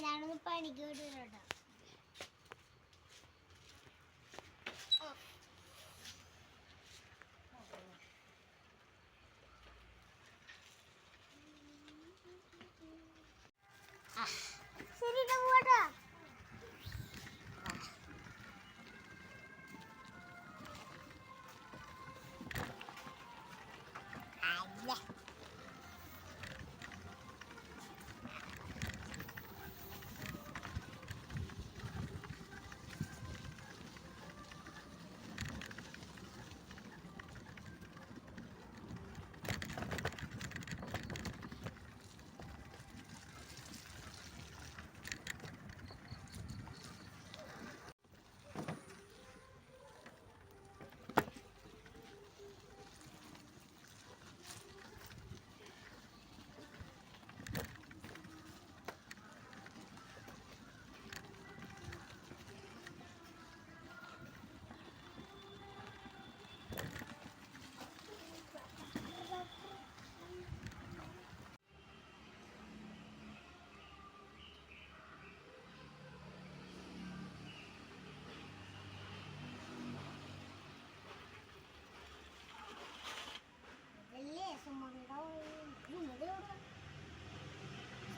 ഞാനൊന്ന് പണിക്ക് വിട്ടിട്ടോ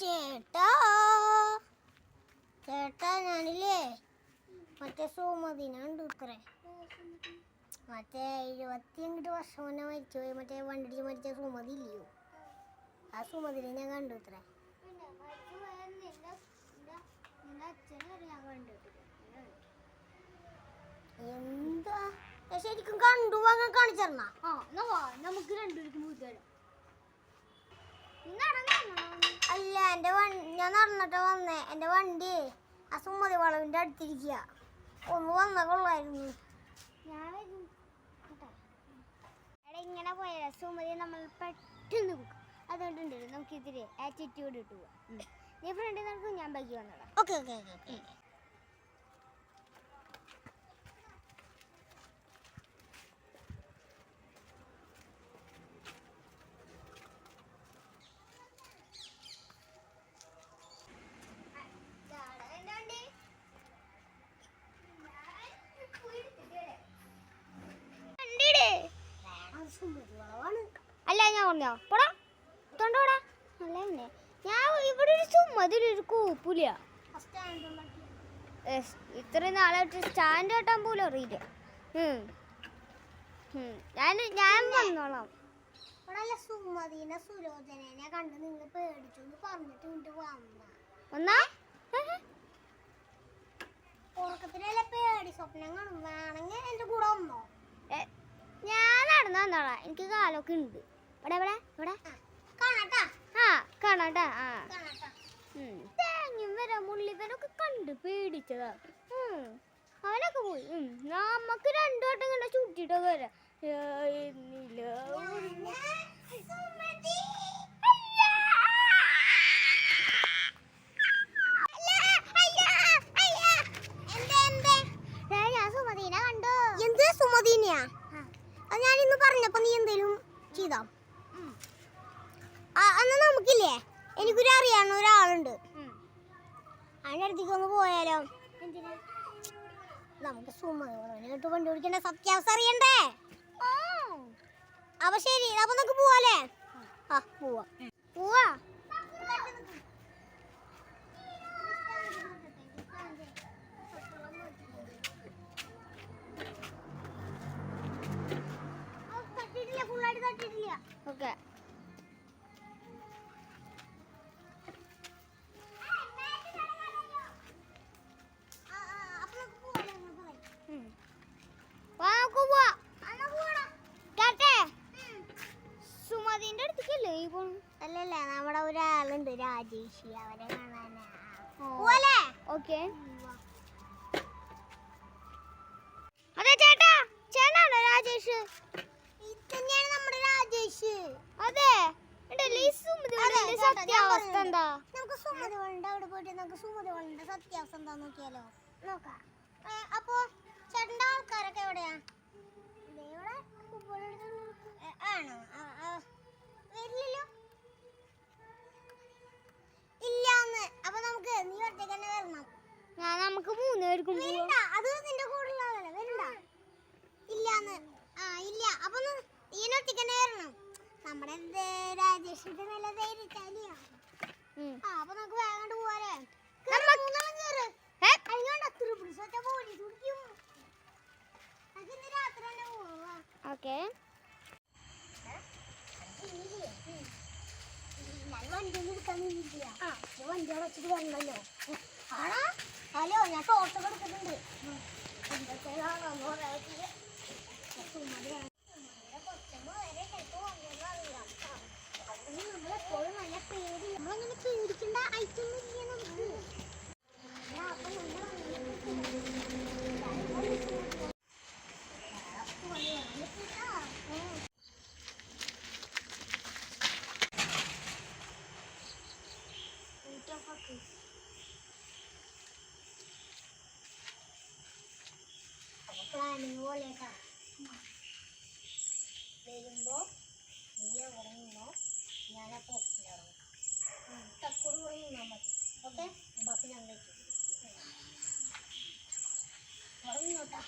ചേട്ടാ. ചേട്ടാ ഞാനില്ലേ മറ്റേ സോമതിനുണ്ട് ഇത്രേ മറ്റേ ഇരുപത്തിയഞ്ച് വർഷം മുന്നേ മരിച്ചുപോയി. മറ്റേ വണ്ടിടിച്ച് മരിച്ച സുമതി ഇല്ലയോ? ആ സുമതിനെ ഞാൻ കണ്ടു ഇത്രേ എന്താ? ശരിക്കും കണ്ടു അങ്ങനെ കാണിച്ചെന്നാ. നമുക്ക് രണ്ടുപേർക്കും കൂട്ടുകാരം ഞാൻ നടന്നിട്ട് വന്നേ. എന്റെ വണ്ടി ആ സുമതി വളവിന്റെ അടുത്തിരിക്കുക ഒന്ന് വന്ന കൊള്ളായിരുന്നു. എടാ ഇങ്ങനെ പോയാ സുമതി നമ്മൾ പെട്ടെന്ന് പോകും അതുകൊണ്ടുണ്ട് നമുക്ക് ആറ്റിറ്റ്യൂഡ് ഇട്ട് നീ ഫ്രണ്ടിൽ നടക്കും ഞാൻ ബാക്കി വന്നോളാം. Okay okay okay okay Sumathi വളവാണ് പറഞ്ഞോ പോടാ. തൊണ്ടോടാ അല്ല ഞാൻ ഇവിടെ ഒരു കൂപ്പില്ല എസ്, ഇത്രയും നാളായിട്ട് സ്റ്റാൻഡ് കെട്ടാൻ പോലും അറിയില്ല. ഞാൻ ഞാൻ വന്നോളാം. ഇവിടെ സുമതിനെ സുലോചനെ കണ്ട് നിങ്ങൾ പേടിച്ചു എന്ന് പറഞ്ഞിട്ട് ഇങ്ങോട്ട് വന്ന. ഒന്നാ ഉറക്കത്തിലല്ലേ പേടി? സ്വപ്നം കാണും. വേണമെങ്കിൽ കൂടെ വന്നോ. ഞാൻ നടന്നു വന്നോളാം. എനിക്ക് കാലൊക്കെ ഉണ്ട്. ഇവിടെ ഇവിടെ ഇവിടെ കാണാട്ടാ. ആ കാണാട്ടാ ആ. തേങ്ങയും വരാ മുള്ളിവനൊക്കെ കണ്ട് പേടിച്ചതാ. അവനൊക്കെ പോയി. ഉം. നമ്മക്ക് രണ്ടു വട്ടം ഇങ്ങനെ ചുറ്റിട്ടൊക്കെ വരാം ഏ, എന്നില്ല. സുമതി ഏ, ഞാൻ സുമതീനെ കണ്ടു എന്ത് സുമതിനെയാ അത് ഞാൻ ഇന്ന് പറഞ്ഞപ്പോ നീ എന്തേലും ചെയ്തോ ഉം. ആ, എന്നാ നമുക്കില്ലേ എനിക്കൊരു അറിയാവുന്ന ഒരാളുണ്ട് ഉം. അതിന്റെ അടുത്തേക്ക് ഒന്ന് പോയാലോ? നമുക്ക് സുമതിട്ട് കണ്ടുപിടിക്കേണ്ട സത്യാവസ്ഥ അറിയണ്ടേ. അപ്പൊ ശരി അപ്പൊ നമുക്ക് പോവാലേ ആ. പോവാ. പോവാ? ഒരാളുണ്ട് രാജേഷ് അവരെ കാണാനാ. പോലെ ഓക്കെ. അതെ ചേട്ടാ. ചേട്ടാണോ രാജേഷ്? ഇത് നമ്മുടെ രാജേഷ്. അതെ. സത്യാവസ്ഥ എന്താ? നമുക്ക് സുമതി വളുണ്ട് അവിടെ പോയിട്ട് നമുക്ക് സുമതി വളുണ്ട് സത്യാവസ്ഥ എന്താ നോക്കിയാലോ? നോക്കാം. അപ്പോ ചേട്ടന്റെ ആൾക്കാരൊക്കെ എവിടെയാ? ആണോ. വരില്ലല്ലോ. വരണ്ട അത് നിന്റെ കൂടെ വരണ്ട ഇല്ലാന്ന്. ആ ഇല്ല. അപ്പൊ ന- നീ ഒറ്റയ്ക്ക് തന്നെ വരണം നമ്മുടെ രാജേഷിന്റെ നല്ല ധൈര്യശാലിയാ ഉം. ആ അപ്പൊ നമുക്ക് വേഗം പോവാലേ ഓക്കെ. വണ്ടി എടുക്കാൻ ആ. വണ്ടി അടച്ചിട്ട് വരണല്ലോ. ആണാ? ഹലോ ഞാൻ ടോട്ടോ കൊടുക്കുന്നുണ്ട് നമ്മളെപ്പോഴും പേടി. ഐറ്റൊന്നും ഇല്ല നമുക്ക്. ആ, അപ്പൊ നമ്മൾ അങ്ങനെ പ്ലാനിങ് പോലെയൊക്കെ വരുമ്പോ നീ നിന്നോ ഞാൻ ആ പോസ്റ്റിലിറങ്ങും തക്കോട് കൂടെ നിന്നാൽ മതി ഓക്കെ ബാക്കി ഞാൻ കഴിക്കും അവിടെ നിന്നോട്ടാ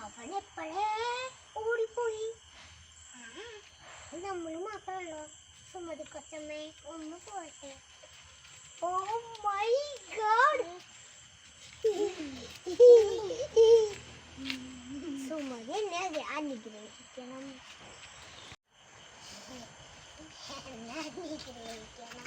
അവൻ എപ്പോഴേ ഓടിപ്പോയി നമ്മൾ മാത്രമല്ലോ സുമതി കൊച്ചമ്മേ ഒന്ന് പോട്ടെ. Oh my God. സുമതി എന്നെ അനുഗ്രഹിക്കണം എന്നെ അനുഗ്രഹിക്കണം